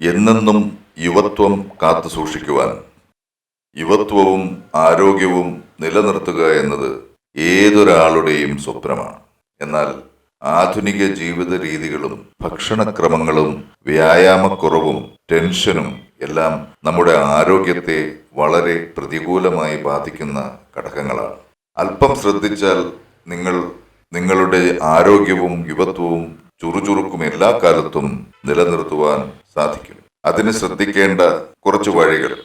എന്നെന്നും യുവത്വം കാത്തു സൂക്ഷിക്കുവാൻ. യുവത്വവും ആരോഗ്യവും നിലനിർത്തുക എന്നത് ഏതൊരാളുടെയും സ്വപ്നമാണ്. എന്നാൽ ആധുനിക ജീവിത രീതികളും ഭക്ഷണക്രമങ്ങളും വ്യായാമക്കുറവും ടെൻഷനും എല്ലാം നമ്മുടെ ആരോഗ്യത്തെ വളരെ പ്രതികൂലമായി ബാധിക്കുന്ന ഘടകങ്ങളാണ്. അല്പം ശ്രദ്ധിച്ചാൽ നിങ്ങൾ നിങ്ങളുടെ ആരോഗ്യവും യുവത്വവും ചുറുചുറുക്കും എല്ലാ കാലത്തും നിലനിർത്തുവാൻ സാധിക്കും. അതിന് ശ്രദ്ധിക്കേണ്ട കുറച്ച് വഴികൾ.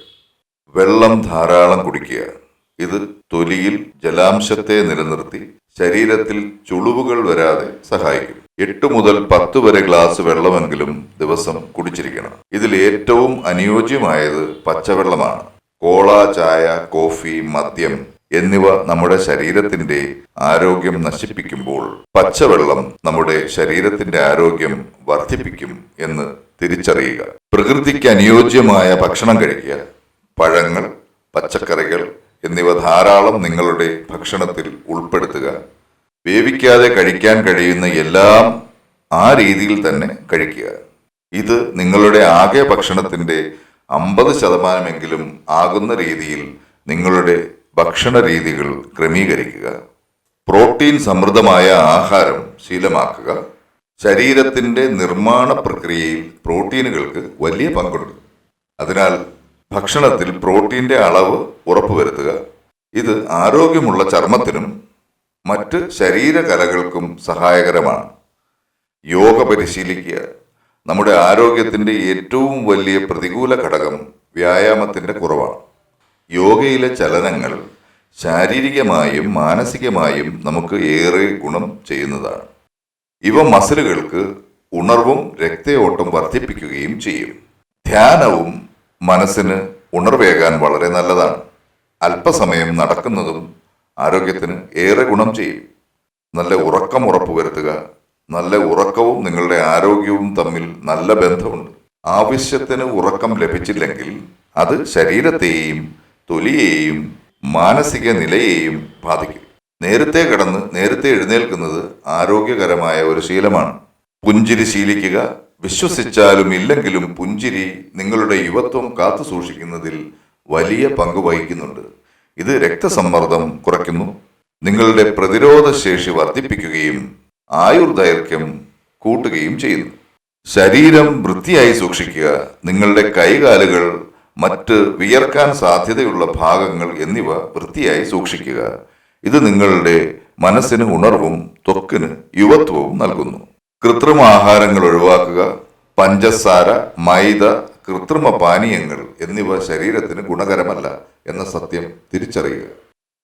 വെള്ളം ധാരാളം കുടിക്കുക. ഇത് തൊലിയിൽ ജലാംശത്തെ നിലനിർത്തി ശരീരത്തിൽ ചുളിവുകൾ വരാതെ സഹായിക്കും. എട്ട് മുതൽ പത്ത് വരെ ഗ്ലാസ് വെള്ളമെങ്കിലും ദിവസം കുടിച്ചിരിക്കണം. ഇതിൽ ഏറ്റവും അനുയോജ്യമായത് പച്ചവെള്ളമാണ്. കോള ചായ കോഫി മദ്യം എന്നിവ നമ്മുടെ ശരീരത്തിന്റെ ആരോഗ്യം നശിപ്പിക്കുമ്പോൾ പച്ചവെള്ളം നമ്മുടെ ശരീരത്തിന്റെ ആരോഗ്യം വർദ്ധിപ്പിക്കും എന്ന് തിരിച്ചറിയുക. പ്രകൃതിക്ക് അനുയോജ്യമായ ഭക്ഷണം കഴിക്കുക. പഴങ്ങൾ പച്ചക്കറികൾ എന്നിവ ധാരാളം നിങ്ങളുടെ ഭക്ഷണത്തിൽ ഉൾപ്പെടുത്തുക. വേവിക്കാതെ കഴിക്കാൻ കഴിയുന്ന എല്ലാം ആ രീതിയിൽ തന്നെ കഴിക്കുക. ഇത് നിങ്ങളുടെ ആകെ ഭക്ഷണത്തിന്റെ അമ്പത് ശതമാനമെങ്കിലും ആകുന്ന രീതിയിൽ നിങ്ങളുടെ ഭക്ഷണ രീതികൾ ക്രമീകരിക്കുക പ്രോട്ടീൻ സമൃദ്ധമായ ആഹാരം ശീലമാക്കുക ശരീരത്തിന്റെ നിർമ്മാണ പ്രക്രിയയിൽ പ്രോട്ടീനുകൾക്ക് വലിയ പങ്കുണ്ട്. അതിനാൽ ഭക്ഷണത്തിൽ പ്രോട്ടീന്റെ അളവ് ഉറപ്പുവരുത്തുക. ഇത് ആരോഗ്യമുള്ള ചർമ്മത്തിനും മറ്റ് ശരീരകലകൾക്കും സഹായകരമാണ്. യോഗ പരിശീലിക്കുക. നമ്മുടെ ആരോഗ്യത്തിന്റെ ഏറ്റവും വലിയ പ്രതികൂല ഘടകം വ്യായാമത്തിന്റെ കുറവാണ്. യോഗയിലെ ചലനങ്ങൾ ശാരീരികമായും മാനസികമായും നമുക്ക് ഏറെ ഗുണം ചെയ്യുന്നതാണ്. ഇവ മസിലുകൾക്ക് ഉണർവും രക്തയോട്ടം വർദ്ധിപ്പിക്കുകയും ചെയ്യും. ധ്യാനവും മനസ്സിന് ഉണർവേകാൻ വളരെ നല്ലതാണ്. അല്പസമയം നടക്കുന്നതും ആരോഗ്യത്തിന് ഏറെ ഗുണം ചെയ്യും. നല്ല ഉറക്കം ഉറപ്പുവരുത്തുക നല്ല ഉറക്കവും നിങ്ങളുടെ ആരോഗ്യവും തമ്മിൽ നല്ല ബന്ധമുണ്ട്. ആവശ്യത്തിന് ഉറക്കം ലഭിച്ചില്ലെങ്കിൽ അത് ശരീരത്തെയും തൊലിയെയും മാനസിക നിലയെയും ബാധിക്കും. നേരത്തെ കിടന്ന് നേരത്തെ എഴുന്നേൽക്കുന്നത് ആരോഗ്യകരമായ ഒരു ശീലമാണ്. പുഞ്ചിരി ശീലിക്കുക വിശ്വസിച്ചാലും ഇല്ലെങ്കിലും പുഞ്ചിരി നിങ്ങളുടെ യുവത്വം കാത്തു സൂക്ഷിക്കുന്നതിൽ വലിയ പങ്ക് വഹിക്കുന്നുണ്ട്. ഇത് രക്തസമ്മർദ്ദം കുറയ്ക്കുന്നു. നിങ്ങളുടെ പ്രതിരോധ ശേഷി വർദ്ധിപ്പിക്കുകയും ആയുർദൈർഘ്യം കൂട്ടുകയും ചെയ്യുന്നു. ശരീരം വൃത്തിയായി സൂക്ഷിക്കുക നിങ്ങളുടെ കൈകാലുകൾ മറ്റ് വിയർക്കാൻ സാധ്യതയുള്ള ഭാഗങ്ങൾ എന്നിവ വൃത്തിയായി സൂക്ഷിക്കുക. ഇത് നിങ്ങളുടെ മനസ്സിന് ഉണർവും ത്വക്കിന് യുവത്വവും നൽകുന്നു. കൃത്രിമ ആഹാരങ്ങൾ ഒഴിവാക്കുക. പഞ്ചസാര മൈദ കൃത്രിമ പാനീയങ്ങൾ എന്നിവ ശരീരത്തിന് ഗുണകരമല്ല എന്ന സത്യം തിരിച്ചറിയുക.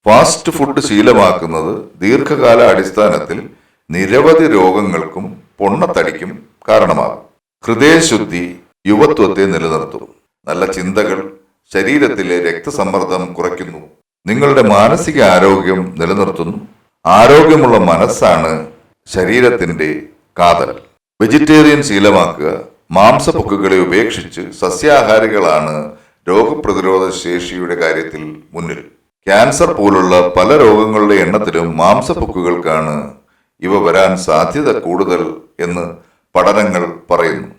ഫാസ്റ്റ് ഫുഡ് ശീലമാക്കുന്നത് ദീർഘകാല അടിസ്ഥാനത്തിൽ നിരവധി രോഗങ്ങൾക്കും പൊണ്ണത്തടിക്കും കാരണമാകും. ഹൃദയശുദ്ധി യുവത്വത്തെ നിലനിർത്തും. നല്ല ചിന്തകൾ ശരീരത്തിലെ രക്തസമ്മർദ്ദം കുറയ്ക്കുന്നു. നിങ്ങളുടെ മാനസിക ആരോഗ്യം നിലനിർത്തുന്നു. ആരോഗ്യമുള്ള മനസ്സാണ് ശരീരത്തിന്റെ കാതൽ. വെജിറ്റേറിയൻ ശീലമാക്കുക. മാംസപ്പൊക്കുകളെ ഉപേക്ഷിച്ച് സസ്യാഹാരികളാണ് രോഗപ്രതിരോധ ശേഷിയുടെ കാര്യത്തിൽ മുന്നിൽ. ക്യാൻസർ പോലുള്ള പല രോഗങ്ങളുടെ എണ്ണത്തിലും മാംസപ്പൊക്കുകൾക്കാണ് ഇവ വരാൻ സാധ്യത കൂടുതൽ എന്ന് പഠനങ്ങൾ പറയുന്നു.